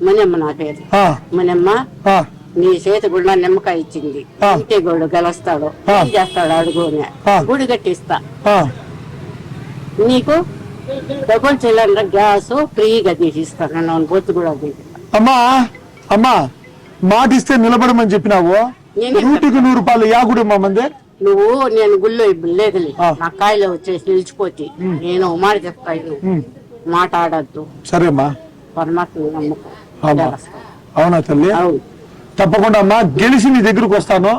మునమ్మ నా పేరు మునమ్మ నీ చేతి గుళ్ళ నిమ్మకాయ ఇచ్చింది. ఇంటి గోడు గెలుస్తాడు. చేస్తాడు అడుగునే. గుడి కట్టిస్తా. నీకు డబుల్ సిలిండర్ గ్యాస్ ఫ్రీగా తీసిస్తాను నన్ను బొత్తు కూడా అమ్మా అమ్మా మాట ఇస్తే నిలబడమని చెప్పినావు. నూటికి నూరు రూపాయలు యా గుడి అమ్మా మంది. నువ్వు నేను గుళ్ళో లేదులే. ఆ. నా కాయలు వచ్చేసి నిలిచిపోతే నేను మాట చెప్తాను ఉమ్, మాట ఆడద్దు సరే అమ్మా. పరమాత్మ నమ్ముకో. అవునా? తల్లి? తప్పకుండా అమ్మా గెలిచి నీ దగ్గరకు వస్తాను.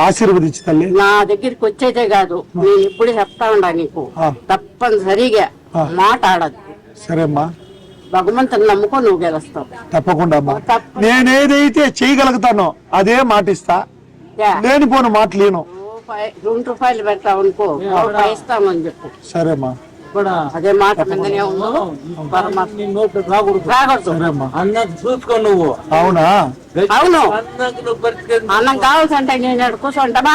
ఆశీర్వదించి తల్లి. నా దగ్గరికి వచ్చేదే కాదు. నేను ఇప్పుడు చెప్తా ఉండా నీకు. తప్పనిసరిగా ఆ. మాట ఆడద్దు సరే అమ్మా. భగవంతుని నమ్ముకో నువ్వు గెలుస్తావు. తప్పకుండా అమ్మా. నేనేదైతే చేయగలుగుతానో అదే మాట ఇస్తా. యా. లేనిపోను మాట లేను రూపాయి రెండు రూపాయలు పెడతావు అనుకో ఇస్తామని చెప్పు. సరే అమ్మా. అదే మాట మీదనే ఉండు పరమాత్మ. నోట్లు రాకూడదు. రాకూడదు. సరే అమ్మా అన్నది చూసుకో నువ్వు. అవునా? అవును. అన్నం కావాల్సంటే నేను కూర్చుంటామా?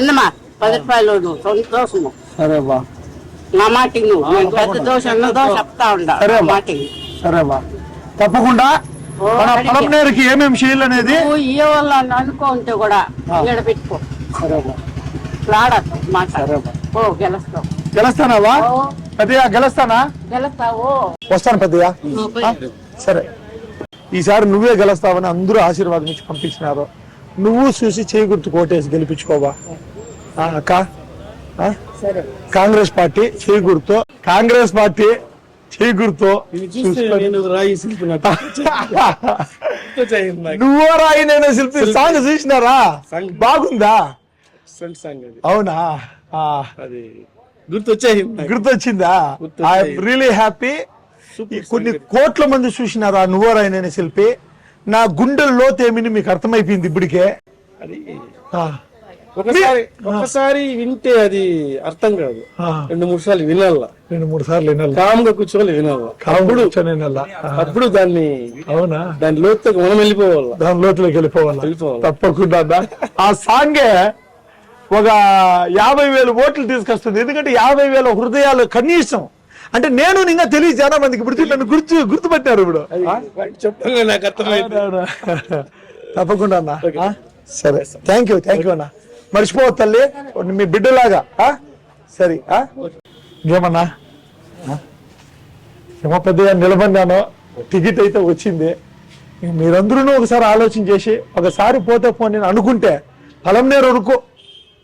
ఇందమా పది రూపాయలు సంతోషము సరే అమ్మా నా నువ్వు. పెద్ద దోశ అన్న దోశ చెప్తా ఉండా. సరే సరే అమ్మా తప్పకుండా మన. పొలంనేరుకి ఏమేమి చేయాలనేది నువ్వు ఇయ్య వల్ల అనుకో ఉంటే కూడా ఇక్కడ పెట్టుకో. సరే మాట. అమ్మా ఓ గెలుస్తావు. గెలుస్తానావా? పెద్దయ్య గెలుస్తానా? గెలుస్తావు. వస్తాను పెద్దయ్య? సరే. ఈసారి నువ్వే గెలుస్తావని అందరూ ఆశీర్వాదం ఇచ్చి పంపించినారు. నువ్వు చూసి చేయి గుర్తు కోటేసి గెలిపించుకోవా? ఆ, అక్క? కాంగ్రెస్ పార్టీ చేయి గుర్తు. కాంగ్రెస్ పార్టీ చేయి గుర్తు. నువ్వో రాయి నేను శిల్పి. సాంగ్ చూసినారా. బాగుందా? అవునా? అది. గుర్తొచ్చేది? నాకు. గుర్తొచ్చిందా గుర్తొచ్చాయి. ఐఎమ్ రియలీ హ్యాపీ కొన్ని కోట్ల మంది చూసినారా నువ్వో రాయి నేను శిల్పి? నా గుండెల్లో తేమిని మీకు అర్థమైపోయింది ఇప్పటికే. అది ఆ, ఒకసారి ఒకసారి వింటే అది అర్థం కాదు. ఆ, రెండు మూడు సార్లు వినాల? నేను మూడు సార్లు వినాలి? కామ్గా కూర్చోవాలి వినాల? అప్పుడు ఆ, అప్పుడు దాన్ని అవునా? దాని లోతుకి మనం వెళ్ళిపోవాలి? దాని లోతులోకి వెళ్ళిపోవాలి? వెళ్ళిపోవాలి. తప్పకుండా. ఆ సాంగే ఒక యాభై వేలు ఓట్లు తీసుకొస్తుంది. ఎందుకంటే యాభై వేల హృదయాలు కనీసం. అంటే నేను ఇంకా తెలియదు చాలా మందికి ఇప్పుడు నన్ను గుర్తు గుర్తుపట్టారు ఇప్పుడు. ఆ? చెప్పంగా నాకు అర్థమైంది. అవునా? తప్పకుండా అన్న? సరే. థ్యాంక్ యూ థ్యాంక్ యూ అన్న. మర్చిపోవద్దు తల్లి. మీ బిడ్డలాగా? సరే? ఏమన్నా? ఏమో పెద్దగా నిలబడినాను. టికెట్ అయితే వచ్చింది. మీరందరూ ఒకసారి ఆలోచన చేసి ఒకసారి పోతే పోనీ అని అనుకుంటే పొలంనేరు వరకు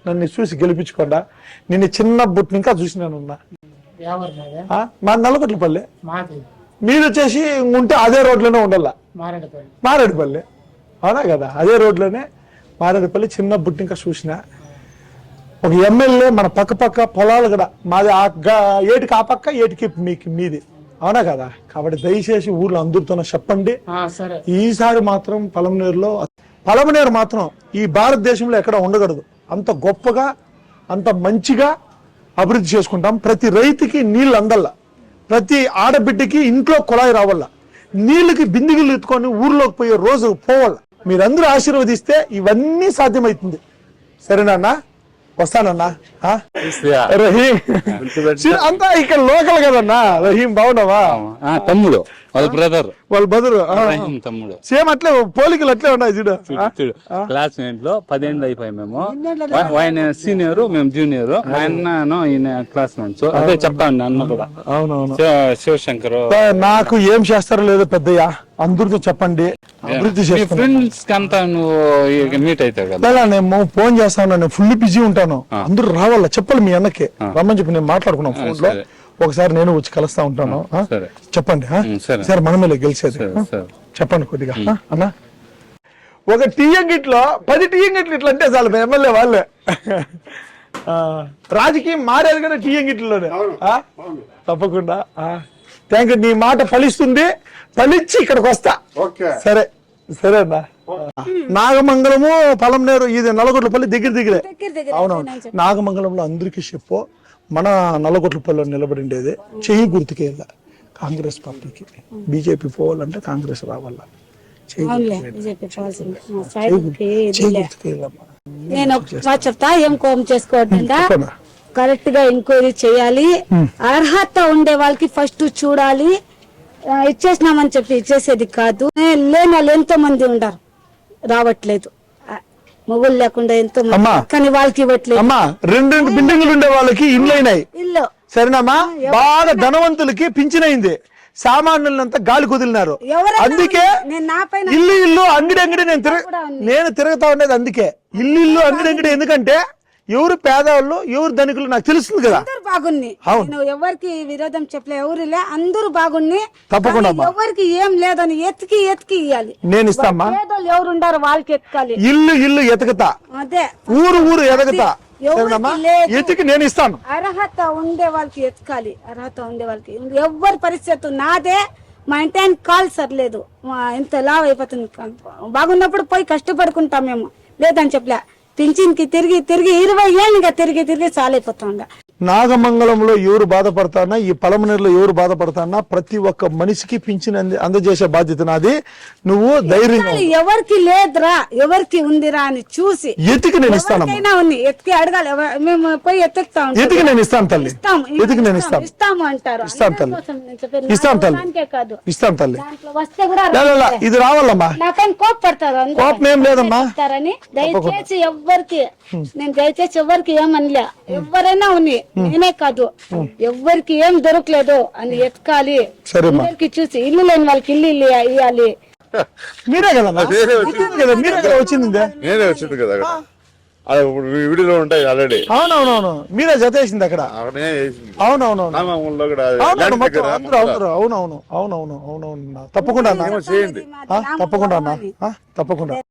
నన్ను చూసి గెలిపించుకోండా. నిన్ను చిన్న బుట్టు ఇంకా చూసినాను ఉన్నా. ఆ? మా నల్లగొట్లపల్లి. మీరు వచ్చేసి ఉంటే అదే రోడ్లోనే ఉండాల? మారేడుపల్లి. అవునా కదా? అదే రోడ్లోనే మారేడుపల్లి చిన్న బుట్టి ఇంకా చూసిన. ఒక ఎమ్మెల్యే మన పక్క పక్క పొలాలు కూడా మాది ఏటికి ఆ పక్క ఏటికి మీకు మీది. అవునా కదా? కాబట్టి దయచేసి ఊర్లో అందరితోనే చెప్పండి. సరే. ఈసారి మాత్రం పలమనేరులో పలమనేరు మాత్రం ఈ భారతదేశంలో ఎక్కడ ఉండకూడదు. అంత గొప్పగా అంత మంచిగా అభివృద్ధి చేసుకుంటాం. ప్రతి రైతుకి నీళ్ళు అందల్లా. ప్రతి ఆడబిడ్డకి ఇంట్లో కుళాయి రావాల నీళ్ళకి బిందిగులు ఎత్తుకొని ఊర్లోకి పోయే రోజు పోవాల మీరందరూ ఆశీర్వదిస్తే ఇవన్నీ సాధ్యమవుతుంది సరేనా వస్తానన్నా? రహీం. అంతా ఇక్కడ లోకల్ కదన్నా. రహీం బాగున్నావా? తమ్ముడు వాళ్ళ బ్రదర్ వాళ్ళ బదులు తమ్ముడు. సేమ్ అట్లే పోలికలు అట్లే ఉన్నాయి చూడు? చూడు క్లాస్మేట్లో పదేళ్ళు అయిపోయి మేము. ఆయన సీనియర్ మేము జూనియర్ ఆయన ఈయన క్లాస్మేట్స్ అదే చెప్తా ఉన్నా అన్న కూడా. అవునవును. శివ- శివశంకర్. నాకు ఏం చేస్తారో లేదో పెద్దయ్య అందరితో చెప్పండి. అభివృద్ధి ఫ్రెండ్స్ అంతా నువ్వు మీట్ అవుతావు కదా? నేను ఫోన్ చేస్తాను నేను ఫుల్ బిజీ ఉంటాను. అందరూ రావాలా చెప్పాలి మీ అన్నకి. రమ్మని చెప్పి నేను మాట్లాడుకున్నాం ఫోన్లో. ఒకసారి నేను వచ్చి కలుస్తా ఉంటాను. చెప్పండి సరే. సరే మనమే గెలిచేది. చెప్పండి కొద్దిగా? అన్నా. ఒక టీఎంగిట్లో పది టీఎంగిట్లు ఇట్లా అంటే చాలు ఎమ్మెల్యే వాళ్ళే. రాజకీయం మారేది కదా ఆ? తప్పకుండా థ్యాంక్ యూ నీ మాట ఫలిస్తుంది ఫలించి ఇక్కడికి వస్తా. సరే సరే అన్నా. నాగమంగళము పొలంనేరు ఇది నల్లగొట్లపల్లి దగ్గర దగ్గరే. అవునవును. నాగమంగళంలో అందరికీ చెప్పు. మన నల్లగొట్లపల్లిలో నిలబడిండేది చెయ్యి గుర్తుకే వెళ్ళ కాంగ్రెస్ పార్టీకి. బీజేపీ పోవాలంటే కాంగ్రెస్ రావాల? చెయ్యి చెయ్యి నేను ఒక మాట చెప్తా ఏం కోపం చేసుకోవద్దా? కరెక్ట్గా ఎంక్వైరీ చేయాలి. అర్హత ఉండే వాళ్ళకి ఫస్ట్ చూడాలి. ఇచ్చేసినామని చెప్పి ఇచ్చేసేది కాదు. లేని వాళ్ళు ఎంతో మంది ఉండారు. రావట్లేదు. మొగుళ్ళు లేకుండా ఎంతో. కానీ వాళ్ళకి ఇవ్వట్లేదు. అమ్మా రెండు రెండు బిల్డింగ్లు ఉండే వాళ్ళకి ఇండ్లు అయినాయి ఇల్లు. సరేనమ్మా? బాగా ధనవంతులకి పింఛనైంది. సామాన్యులంతా గాలి కుదిలినారు. అందుకే ఇల్లు ఇల్లు అంగడి అంగడి నేను తిరగ నేను తిరుగుతా ఉండేది అందుకే. ఇల్లు ఇల్లు అంగడి అంగడి ఎందుకంటే ఎవరు పేదవాళ్ళు ఎవరు ధనికులు నాకు తెలుస్తుంది కదా. అందరూ బాగుంది. నేను ఎవరికి విరోధం చెప్పలే ఎవరులే అందరూ బాగుంది తప్పకుండా ఎవరికి ఏం లేదని ఎత్తికి ఎత్తికి ఇవ్వాలి నేను పేదోళ్ళు ఎవరు ఉండారో వాళ్ళకి ఎత్తుకాలి ఇల్లు ఇల్లు ఎతకతా. అదే. ఊరు ఊరు ఎదగతా. ఎతికి నేను ఇస్తాను. అర్హత ఉండే వాళ్ళకి ఎత్తుకాలి అర్హత ఉండే వాళ్ళకి. ఎవరి పరిస్థితి నాదే. మా ఇంటి కాల్ సర్లేదు. ఇంత లావ్ అయిపోతుంది. బాగున్నప్పుడు పోయి కష్టపడుకుంటాం మేము. లేదని చెప్పలే. పింఛన్కి తిరిగి తిరిగి ఇరవై ఏళ్ళుగా తిరిగి తిరిగి చాలైపోతుండ నాగమంగళంలో ఎవరు బాధపడతానా ఈ పలమనేరులో ఎవరు బాధపడతానా ప్రతి ఒక్క మనిషికి పింఛన్ అంది అందజేసే బాధ్యత నాది. నువ్వు ధైర్యంగా. ఎవరికి లేదురా ఎవరికి ఉందిరా అని చూసి. ఎతికి నేను ఉంది ఎత్తికి అడగాలి మేము పోయి ఎత్తుకుతా ఎతికి నేను ఇస్తాను తల్లి. ఎతికి నేను ఇస్తాను. ఇస్తాము అంటారు. ఇస్తాం తల్లి. అందుకోసం నేను చెప్పేది ఇస్తాం నా తల్లి. కాదు. ఇస్తాను తల్లి. వస్తే కూడా ఇది రావాలమ్మా. నాకైనా కోపడతారు అందరూ. కోపం ఏం లేదమ్మా. దయచేసి ఎవ్వరికి నేను దయచేసి ఎవ్వరికి ఏమనలే. ఎవరైనా ఉన్ని నేనే కాదు. ఎవ్వరికి ఏం దొరకలేదు అని ఎత్కాలి. అందరికి చూసి ఇల్లు లేని వాళ్ళకి ఇల్లు ఇల్లు ఇవ్వాలి మీరే కదా కదా? మీరే కదా వచ్చింది. నేనే వచ్చింది కదా అది ఇప్పుడు వీడియోలో ఉంటాయి ఆల్రెడీ అవునవునవును. మీరే జతేసింది అక్కడ. అక్కడ అవునవును అవునవును అవునవును అవునవును తప్పకుండా తప్పకుండా అన్న. ఆ, తప్పకుండా.